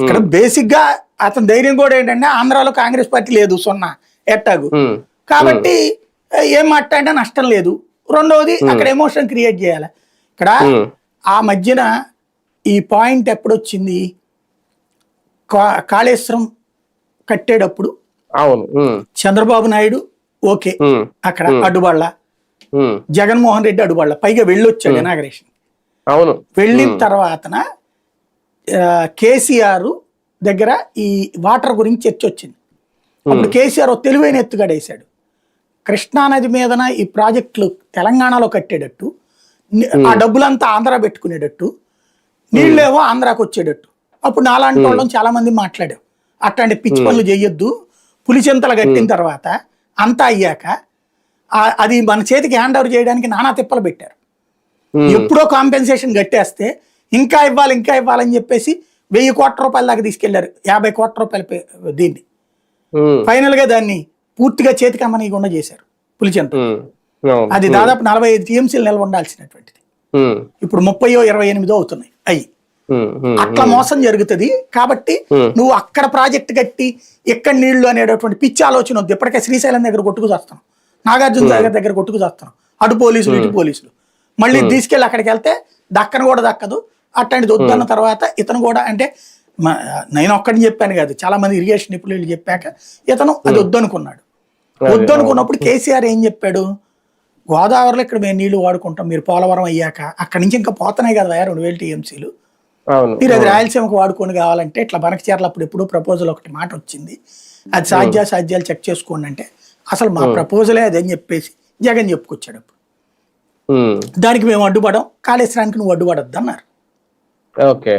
ఇక్కడ బేసిక్గా అతని ధైర్యం కూడా ఏంటంటే ఆంధ్రాలో కాంగ్రెస్ పార్టీ లేదు సున్నా ఎట్టాగు. కాబట్టి ఏం మాట్లాడినా నష్టం లేదు. రెండవది అక్కడ ఎమోషన్ క్రియేట్ చేయాలి. ఇక్కడ ఆ మధ్యన ఈ పాయింట్ ఎప్పుడొచ్చింది? కాళేశ్వరం కట్టేటప్పుడు అవును. చంద్రబాబు నాయుడు ఓకే అక్కడ అడ్డుబళ్ళ జగన్మోహన్ రెడ్డి అడ్డుబళ్ళ పైగా వెళ్ళొచ్చాడు ఇనాగరేషన్ అవును. వెళ్ళిన తర్వాతన ఆ, కేసీఆర్ దగ్గర ఈ వాటర్ గురించి చర్చ వచ్చింది. అప్పుడు కేసీఆర్ తెలివైన ఎత్తుగడేశాడు కృష్ణానది మీదన ఈ ప్రాజెక్టులు తెలంగాణలో కట్టేటట్టు ఆ డబ్బులంతా ఆంధ్ర పెట్టుకునేటట్టు నీళ్ళేమో ఆంధ్రాకి వచ్చేటట్టు. అప్పుడు నాలాంటి వాళ్ళని చాలా మంది మాట్లాడాం. అట్లాంటి పిచ్చి పనులు చేయొద్దు పులిచింతలు కట్టిన తర్వాత అంతా అయ్యాక అది మన చేతికి హ్యాండ్ ఓవర్ చేయడానికి నానా తిప్పలు పెట్టారు. ఎప్పుడో కాంపెన్సేషన్ కట్టేస్తే ఇంకా ఇవ్వాలి ఇంకా ఇవ్వాలని చెప్పేసి వెయ్యి కోట్ల రూపాయల దాకా తీసుకెళ్ళారు. యాభై కోట్ల రూపాయల దీన్ని. ఫైనల్గా దాన్ని పూర్తిగా చేతికి అమ్మనీయకుండా చేశారు పులిచెంత అది దాదాపు నలభై ఐదు టీఎంసీలు నిల్వ ఉండాల్సినటువంటిది ఇప్పుడు ముప్పయో ఇరవై ఎనిమిదో అవుతున్నాయి అయ్యి. అట్లా మోసం జరుగుతుంది. కాబట్టి. నువ్వు అక్కడ ప్రాజెక్ట్ కట్టి ఎక్కడ నీళ్ళు అనేటటువంటి పిచ్చి ఆలోచన వద్దు. ఇప్పటికే శ్రీశైలం దగ్గర కొట్టుకు చేస్తాం. నాగార్జున సాగర్ దగ్గర కొట్టుకు చేస్తాం. అటు పోలీసులు ఇటు పోలీసులు. మళ్ళీ తీసుకెళ్ళి అక్కడికి వెళ్తే దక్కను కూడా దక్కదు. అట్లాంటిది వద్దన్న తర్వాత ఇతను కూడా అంటే నేను ఒక్కడిని చెప్పాను కాదు చాలా మంది ఇరిగేషన్ నిపుణులు చెప్పాక ఇతను అది వద్దనుకున్నాడు. వద్దనుకున్నప్పుడు కేసీఆర్ ఏం చెప్పాడు? గోదావరిలో ఇక్కడ మేము నీళ్ళు వాడుకుంటాం మీరు పోలవరం అయ్యాక అక్కడి నుంచి ఇంకా పోతున్నాయి కదా రెండు వేల టీఎంసీలు. మీరు అది రాయలసీమకు వాడుకొని కావాలంటే ఇట్లా బనకచీరలు అప్పుడు ఎప్పుడూ ప్రపోజల్ ఒకటి మాట వచ్చింది. అది సాధ్య సాధ్యాలు చెక్ చేసుకోండి అంటే అసలు మా ప్రపోజలే అదని చెప్పేసి జగన్ చెప్పుకొచ్చాడు అప్పుడు. దానికి మేము అడ్డుపడం కాళేశ్వరానికి నువ్వు అడ్డుపడద్దు అన్నారు ఓకే